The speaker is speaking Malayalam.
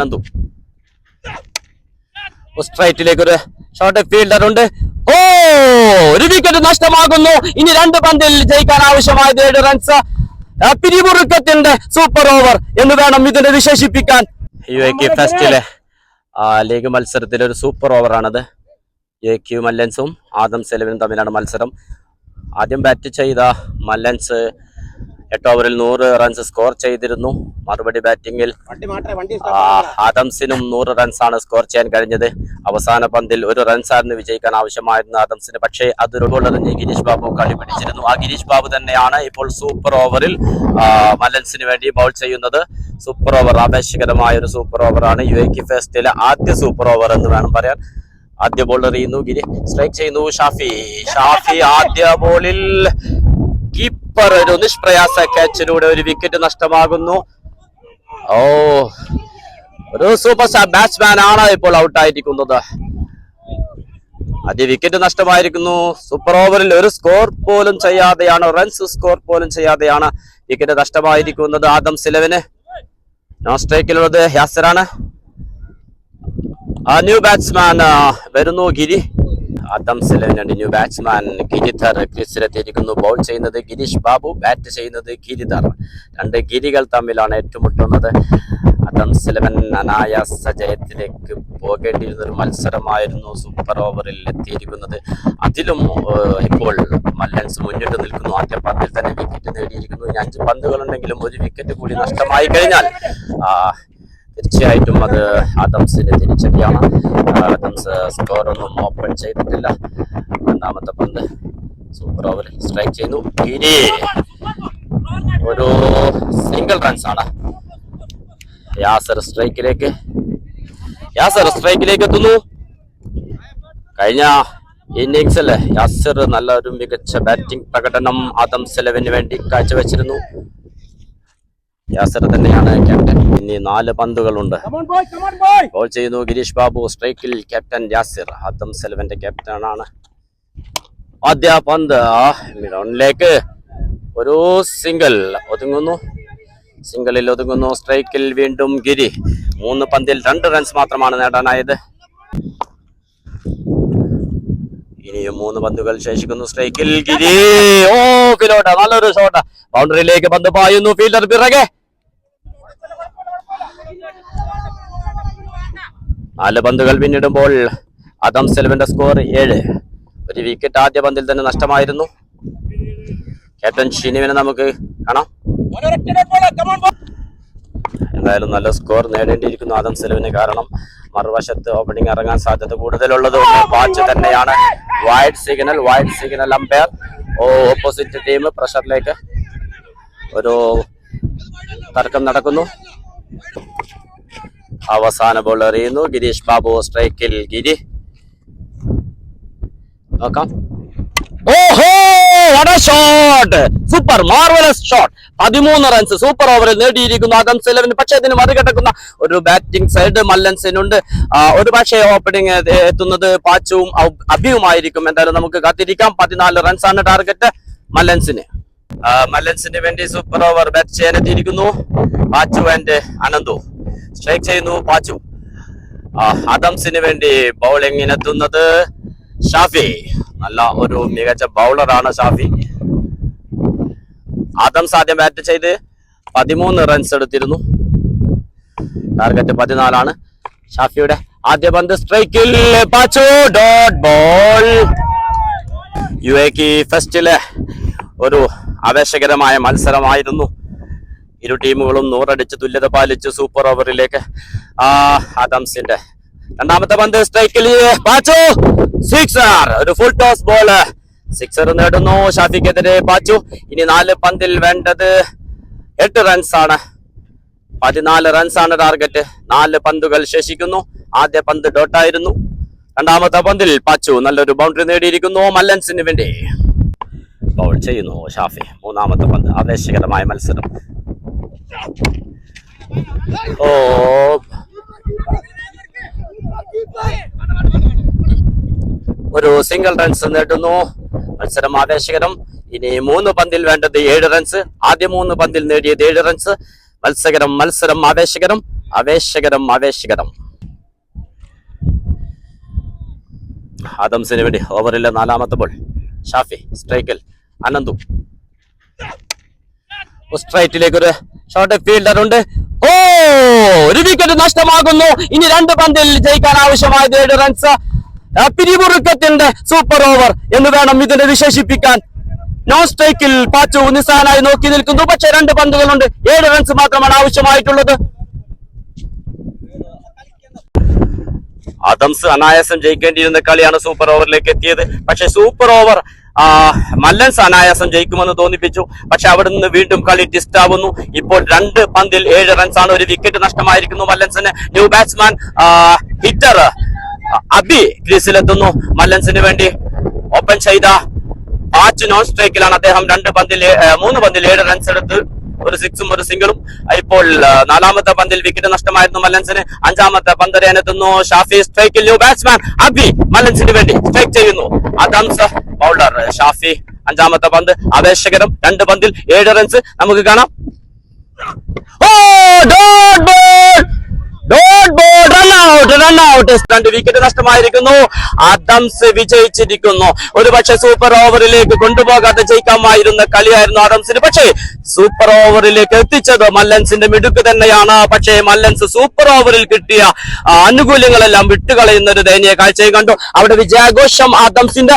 നന്ദു. സ്ട്രൈറ്റിലേക്ക് ഒരു ഷോർട്ട് ഫീൽഡർ ഉണ്ട്. ഓ ഒരു വിക്കറ്റ് നഷ്ടമാകുന്നു. ഇനി രണ്ട് പന്തിൽ ജയിക്കാൻ ആവശ്യമായത് ഏഴ് റൺസ് പിരിമുറുക്കത്തിന്റെ സൂപ്പർ ഓവർ എന്ന് വേണം ഇതിനെ വിശേഷിപ്പിക്കാൻ. യു എ ക്യു ഫെസ്റ്റിലെ ആ, ലീഗ് മത്സരത്തിലെ ഒരു സൂപ്പർ ഓവറാണത് യു എ ക്യു മല്ലൻസും ആദം സെലവിനും തമ്മിലാണ് മത്സരം. ആദ്യം ബാറ്റ് ചെയ്ത മല്ലൻസ് എട്ട് ഓവറിൽ നൂറ് റൺസ് സ്കോർ ചെയ്തിരുന്നു. മറുപടി ബാറ്റിംഗിൽ ആദംസിനും നൂറ് റൺസാണ് സ്കോർ ചെയ്യാൻ കഴിഞ്ഞത്. അവസാന പന്തിൽ ഒരു റൺസായിരുന്നു വിജയിക്കാൻ ആവശ്യമായിരുന്നു ആദംസിന്. പക്ഷേ അത് ഉൾക്കൊള്ളറിഞ്ഞ് ഗിരീഷ് ബാബു കളി പിടിച്ചിരുന്നു. ആ ഗിരീഷ് ബാബു തന്നെയാണ് ഇപ്പോൾ സൂപ്പർ ഓവറിൽ മലൻസിന് വേണ്ടി ബൗൾ ചെയ്യുന്നത്. സൂപ്പർ ഓവർ ആവേശകരമായ ഒരു സൂപ്പർ ഓവറാണ്. യു എ ഫെസ്റ്റിലെ ആദ്യ സൂപ്പർ ഓവർ എന്ന് വേണം പറയാൻ. ആദ്യ ബോൾ എറിയുന്നു ഗിരി സ്ട്രൈക്ക് ചെയ്യുന്നു ഷാഫി. ഷാഫി ആദ്യ ബോളിൽ കീപ്പർ ഒരു നിഷ്പ്രയാസ ക്യാച്ചിലൂടെ ഒരു വിക്കറ്റ് നഷ്ടമാകുന്നു. ഓ ഒരു സൂപ്പർ സ്റ്റാർ ബാറ്റ്സ്മാൻ ആണ് ഇപ്പോൾ ഔട്ടായിരിക്കുന്നത് ആദ്യ വിക്കറ്റ് നഷ്ടമായിരിക്കുന്നു. സൂപ്പർ ഓവറിൽ ഒരു സ്കോർ പോലും ചെയ്യാതെയാണ് റൺസ് സ്കോർ പോലും ചെയ്യാതെയാണ് വിക്കറ്റ് നഷ്ടമായിരിക്കുന്നത് ആദം സിലവിന്. നോൺ സ്ട്രൈക്കിലുള്ളത് യാസറാണ്. ആ ന്യൂ ബാറ്റ്സ്മാൻ വരുന്നു ഗിരി. ആദം സിലവിനുണ്ട് ന്യൂ ബാറ്റ്സ്മാൻ ഗിരിധർ ക്രീസിലെത്തിയിരിക്കുന്നു ബോൾ ചെയ്യുന്നത് ഗിരീഷ് ബാബു ബാറ്റ് ചെയ്യുന്നത് ഗിരിധർ രണ്ട് ഗിരികൾ തമ്മിലാണ് ഏറ്റുമുട്ടുന്നത്. ആദം സിലവൻ അനായാസ ജയത്തിലേക്ക് പോകേണ്ടിയിരുന്ന ഒരു മത്സരമായിരുന്നു സൂപ്പർ ഓവറിൽ എത്തിയിരിക്കുന്നത്. അതിലും ഇപ്പോൾ മല്ലൻസ് മുന്നിട്ട് നിൽക്കുന്നു. ആദ്യ പന്തിൽ തന്നെ വിക്കറ്റ് നേടിയിരിക്കുന്നു. ഇനി അഞ്ച് പന്തുകളുണ്ടെങ്കിലും ഒരു വിക്കറ്റ് കൂടി നഷ്ടമായി കഴിഞ്ഞാൽ തീർച്ചയായിട്ടും അത് ആദംസിന്റെ തിരിച്ചടിയാണ്. ആദംസ് സ്കോർ ഒന്നും ഓപ്പൺ ചെയ്തിട്ടില്ല. രണ്ടാമത്തെ പന്ത് സൂപ്പർ ഓവറിൽ സ്ട്രൈക്ക് ചെയ്യുന്നു. ഇനി ഒരു സിംഗിൾ റൺസ് ആണ്. യാസർ സ്ട്രൈക്കിലേക്ക് യാസർ സ്ട്രൈക്കിലേക്ക് എത്തുന്നു. കഴിഞ്ഞ ഇന്നിങ്സിൽ യാസർ നല്ലൊരു മികച്ച ബാറ്റിംഗ് പ്രകടനം ആദം ഇലവന് വേണ്ടി കാഴ്ചവെച്ചിരുന്നു. യാസർ തന്നെയാണ് ക്യാപ്റ്റൻ ഇനി നാല് പന്തുകളുണ്ട്. ബോൾ ചെയ്യുന്നു ഗിരീഷ് ബാബു. സ്ട്രൈക്കിൽ ക്യാപ്റ്റൻ യാസിർ. ആദം സെൽവന്റെ ക്യാപ്റ്റനാണ് ആദ്യ പന്ത്. മിഡോണിലേക്ക് ഒരു സിംഗിൾ ഒതുങ്ങുന്നു. സിംഗിളിൽ ഒതുങ്ങുന്നു. സ്ട്രൈക്കിൽ വീണ്ടും ഗിരി. മൂന്ന് പന്തിൽ രണ്ട് റൺസ് മാത്രമാണ് നേടാനായത്. ഇനിയും മൂന്ന് പന്തുകൾ ശേഷിക്കുന്നു. സ്ട്രൈക്കിൽ ഗിരി. ഓ കിലോട്ട നല്ലൊരു ഷോട്ട് ബൗണ്ടറിയിലേക്ക് പന്ത് പായുന്നു. ഫീൽഡർ പിറകെ. നാല് പന്തുകൾ പിന്നിടുമ്പോൾ അദം സെൽവന്റെ സ്കോർ ഏഴ്. ഒരു വിക്കറ്റ് ആദ്യ പന്തിൽ തന്നെ നഷ്ടമായിരുന്നു. ക്യാപ്റ്റൻ ഷിനുവിനെ നമുക്ക് കാണാം. എന്തായാലും നല്ല സ്കോർ നേടേണ്ടിയിരിക്കുന്നു ആദം സെലവിന് കാരണം മറുവശത്ത് ഓപ്പണിംഗ് ഇറങ്ങാൻ സാധ്യത കൂടുതലുള്ളത് വാച്ച് തന്നെയാണ്. Wide signal wide signal umpire opposite team പ്രഷറിലേക്ക് ഒരു തർക്കം നടക്കുന്നു. അവസാന ബോൾ എറിയുന്നു. ഗിരീഷ് ബാബു സ്ട്രൈക്കിൽ ഗിരി. നോക്കാം. ഷോട്ട് സൂപ്പർ മാർവലസ് ഷോട്ട് പതിമൂന്ന് റൺസ് സൂപ്പർ ഓവറിൽ നേടിയിരിക്കുന്നു ആദം സെലവിന് പക്ഷേ ഇതിന് മറികടക്കുന്ന ഒരു ബാറ്റിംഗ് സൈഡ് മല്ലൻസിനുണ്ട്. ഒരു പക്ഷേ ഓപ്പണിംഗ് എത്തുന്നത് പാച്ചുവും അഭിയുമായിരിക്കും എന്തായാലും നമുക്ക് കാത്തിരിക്കാം. പതിനാല് റൺസാണ് ടാർഗറ്റ് മല്ലൻസിന്. മല്ലൻസിന് വേണ്ടി സൂപ്പർ ഓവർ ബാറ്റ് ചെയ്യാനെത്തിയിരിക്കുന്നു പാച്ചു ആൻഡ് അനന്തു. സ്ട്രൈക്ക് ചെയ്യുന്നു പാച്ചു. അദംസിന് വേണ്ടി ബൗളിങ്ങിനെത്തുന്നത് ഷാഫി. നല്ല ഒരു മികച്ച ബൗളറാണ് ഷാഫി. ആദംസ് ആദ്യം ബാറ്റ് ചെയ്ത് പതിമൂന്ന് റൺസ് എടുത്തിരുന്നു. ടാർഗറ്റ് പതിനാലാണ്. ഷാഫിയുടെ ആദ്യ പന്ത് സ്ട്രൈക്കിൽ പാച്ചു ഡോട്ട് ബോൾ യു എക്ക് ഫസ്റ്റിലെ ഒരു ആവേശകരമായ മത്സരമായിരുന്നു. ഇരു ടീമുകളും നൂറടിച്ച് തുല്യത പാലിച്ച് സൂപ്പർ ഓവറിലേക്ക്. ആ ആദംസിന്റെ രണ്ടാമത്തെ പന്ത് സ്ട്രൈക്കിൽ പാച്ചു സിക്സർ! ഒരു ഫുൾ ടോസ് ബോൾ സിക്സർ നേടുന്നു. ഷാഫിക്കെതിരെ പാച്ചു ഇനി നാല് പന്തിൽ വേണ്ടത് എട്ട് റൺസ് ആണ്. പതിനാല് റൺസ് ആണ് ടാർഗറ്റ് നാല് പന്തുകൾ ശേഷിക്കുന്നു. ആദ്യ പന്ത് ഡോട്ടായിരുന്നു രണ്ടാമത്തെ പന്തിൽ പാച്ചു നല്ലൊരു ബൗണ്ടറി നേടിയിരിക്കുന്നു. മല്ലൻസിന് വേണ്ടി ബൗൾ ചെയ്യുന്നു ഷാഫി. മൂന്നാമത്തെ പന്ത്. ആവേശകരമായ മത്സരം. ഒരു സിംഗിൾ റൺസ് നേടുന്നു. മത്സരം ആവേശകരം. ഇനി മൂന്ന് പന്തിൽ വേണ്ടത് ഏഴ് റൺസ് ആദ്യ മൂന്ന് പന്തിൽ നേടിയത് ഏഴ് റൺസ് മത്സരം മത്സരം ആവേശകരം. ആവേശകരം ആവേശകരം. ആദംസിന് വേണ്ടി ഓവറിലെ നാലാമത്തെ ബോൾ ഷാഫി സ്ട്രൈക്കിൽ അനന്തു. സ്ട്രൈറ്റിലേക്ക് ഒരു ഷോർട്ട് ഫീൽഡർ ഉണ്ട്. ഓ ഒരു വിക്കറ്റ് നഷ്ടമാകുന്നു. ഇനി രണ്ട് പന്തിൽ ജയിക്കാൻ ആവശ്യമായത് ഏഴ് റൺസ് പിരിമുറുക്കത്തിന്റെ സൂപ്പർ ഓവർ എന്ന് വേണം ഇതിനെ വിശേഷിപ്പിക്കാൻ. നോൺ സ്ട്രൈക്കിൽ പാച്ചു നിസ്സാനായി നോക്കി നിൽക്കുന്നു. പക്ഷെ രണ്ട് പന്തുകളുണ്ട്. ഏഴ് റൺസ് മാത്രമാണ് ആവശ്യമായിട്ടുള്ളത്. അദംസ് അനായാസം ജയിക്കേണ്ടിയിരുന്ന കളിയാണ് സൂപ്പർ ഓവറിലേക്ക് എത്തിയത്. പക്ഷെ സൂപ്പർ ഓവർ മല്ലൻസ് അനായാസം ജയിക്കുമെന്ന് തോന്നിപ്പിച്ചു. പക്ഷെ അവിടെ നിന്ന് വീണ്ടും കളി ട്വിസ്റ്റ് ആവുന്നു. ഇപ്പോൾ രണ്ട് പന്തിൽ ഏഴ് റൺസ് ആണ്. ഒരു വിക്കറ്റ് നഷ്ടമായിരിക്കുന്നു മല്ലൻസിന്. ന്യൂ ബാറ്റ്സ്മാൻ ഹിറ്റർ അബി ക്രീസിലെത്തുന്നു. മല്ലൻസിന് വേണ്ടി ഓപ്പൺ ചെയ്ത പാച്ച് നോൺ സ്ട്രൈക്കിലാണ് അദ്ദേഹം രണ്ട് പന്തിൽ മൂന്ന് പന്തിൽ ഏഴ് റൺസ് എടുത്ത് ഒരു സിക്സും ഒരു സിംഗിളും ഇപ്പോൾ നാലാമത്തെ പന്തിൽ വിക്കറ്റ് നഷ്ടമായിരുന്നു മല്ലൻസിന്. അഞ്ചാമത്തെ പന്തരയാനെത്തുന്നു ഷാഫി സ്ട്രൈക്കിൽ ന്യൂ ബാറ്റ്സ്മാൻ അബി മല്ലൻസിന് വേണ്ടി സ്ട്രൈക്ക് ചെയ്യുന്നു. അദംസ് ബൗളർ ഷാഫി അഞ്ചാമത്തെ പന്ത്. ആവേശകരം രണ്ട് പന്തിൽ ഏഴ് റൺസ് നമുക്ക് കാണാം. ഓ dot ball dot ball run out run out രണ്ട് വിക്കറ്റ് നഷ്ടമായിരിക്കുന്നു. അഡംസ് വിജയിച്ചിരിക്കുന്നു. ഒരു പക്ഷെ സൂപ്പർ ഓവറിലേക്ക് കൊണ്ടുപോകാതെ ജയിക്കാമായിരുന്ന കളിയായിരുന്നു അഡംസിന് പക്ഷേ സൂപ്പർ ഓവറിലേക്ക് എത്തിച്ചത് മല്ലൻസിന്റെ മിടുക്ക് തന്നെയാണ്. പക്ഷേ മല്ലൻസ് സൂപ്പർ ഓവറിൽ കിട്ടിയ ആനുകൂല്യങ്ങളെല്ലാം വിട്ടുകളയുന്ന ഒരു ദയനീയ കാഴ്ചയും കണ്ടു. അവിടെ വിജയാഘോഷം അദംസിന്റെ